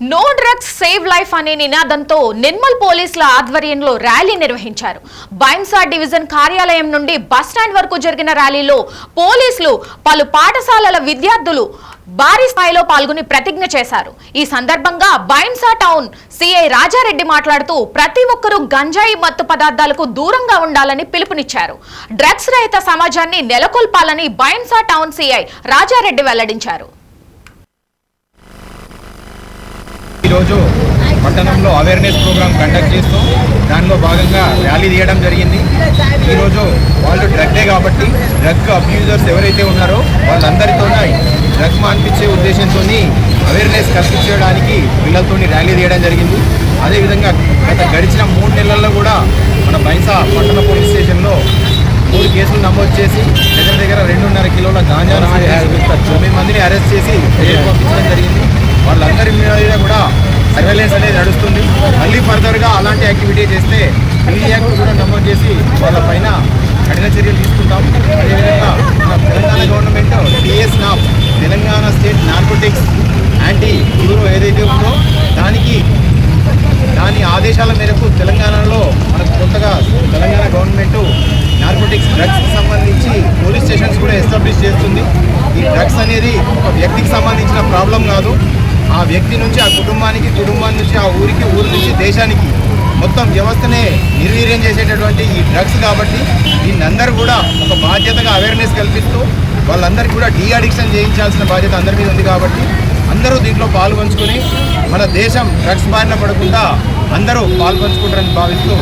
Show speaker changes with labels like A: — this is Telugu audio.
A: నో డ్రగ్స్ సేవ్ లైఫ్ అనే నినాదంతో నిర్మల్ పోలీసుల ఆధ్వర్యంలో ర్యాలీ నిర్వహించారు. బైంసా డివిజన్ కార్యాలయం నుండి బస్టాండ్ వరకు జరిగిన ర్యాలీలో పోలీసులు పలు పాఠశాలల విద్యార్థులు భారీ స్థాయిలో పాల్గొని ప్రతిజ్ఞ చేశారు. ఈ సందర్భంగా బైన్సా టౌన్ సిఐ రాజారెడ్డి మాట్లాడుతూ ప్రతి ఒక్కరూ గంజాయి మత్తు పదార్థాలకు దూరంగా ఉండాలని పిలుపునిచ్చారు. డ్రగ్స్ రహిత సమాజాన్ని నెలకొల్పాలని బైన్సా టౌన్ సిఐ రాజారెడ్డి వెల్లడించారు.
B: ఈరోజు పట్టణంలో అవేర్నెస్ ప్రోగ్రామ్ కండక్ట్ చేస్తూ దానిలో భాగంగా ర్యాలీ తీయడం జరిగింది. ఈరోజు వాళ్ళు డ్రగ్ డే కాబట్టి డ్రగ్ అబ్యూజర్స్ ఎవరైతే ఉన్నారో వాళ్ళందరితో డ్రగ్ మాన్పించే ఉద్దేశంతో అవేర్నెస్ కల్పించడానికి పిల్లలతో ర్యాలీ తీయడం జరిగింది. అదేవిధంగా గత గడిచిన మూడు నెలల్లో కూడా మన బైన్సా పట్టణ పోలీస్ స్టేషన్లో మూడు కేసులు నమోదు చేసి దగ్గర దగ్గర రెండున్నర కిలోల గాంజాను తొమ్మిది మందిని అరెస్ట్ చేసి పంపించడం జరిగింది. వాళ్ళందరి మీద కూడా సర్వేలెన్స్ అనేది నడుస్తుంది. మళ్ళీ ఫర్దర్గా అలాంటి యాక్టివిటీ చేస్తే మీడియాకు కూడా నమోదు చేసి వాళ్ళ పైన కఠిన చర్యలు తీసుకుంటాం. అదేవిధంగా మన Telangana government TS NAB Telangana state narcotics anti bureau ఏదైతే ఉందో దానికి దాని ఆదేశాల మేరకు తెలంగాణలో మనకు కొత్తగా తెలంగాణ గవర్నమెంట్ నార్కోటిక్స్ డ్రగ్స్కి సంబంధించి పోలీస్ స్టేషన్స్ కూడా ఎస్టాబ్లిష్ చేస్తుంది. ఈ డ్రగ్స్ అనేది ఒక వ్యక్తికి సంబంధించిన ప్రాబ్లం కాదు. ఆ వ్యక్తి నుంచి ఆ కుటుంబానికి కుటుంబం నుంచి ఆ ఊరికి ఊరి నుంచి దేశానికి మొత్తం వ్యవస్థనే నిర్వీర్యం చేసేటటువంటి ఈ డ్రగ్స్ కాబట్టి దీన్నందరూ కూడా ఒక బాధ్యతగా అవేర్నెస్ కల్పిస్తూ వాళ్ళందరికీ కూడా డీ అడిక్షన్ చేయించాల్సిన బాధ్యత అందరి మీద ఉంది కాబట్టి అందరూ దీంట్లో పాల్గొంచుకొని మన దేశం డ్రగ్స్ బారిన పడకుండా అందరూ పాల్పంచుకుంటారని భావిస్తూ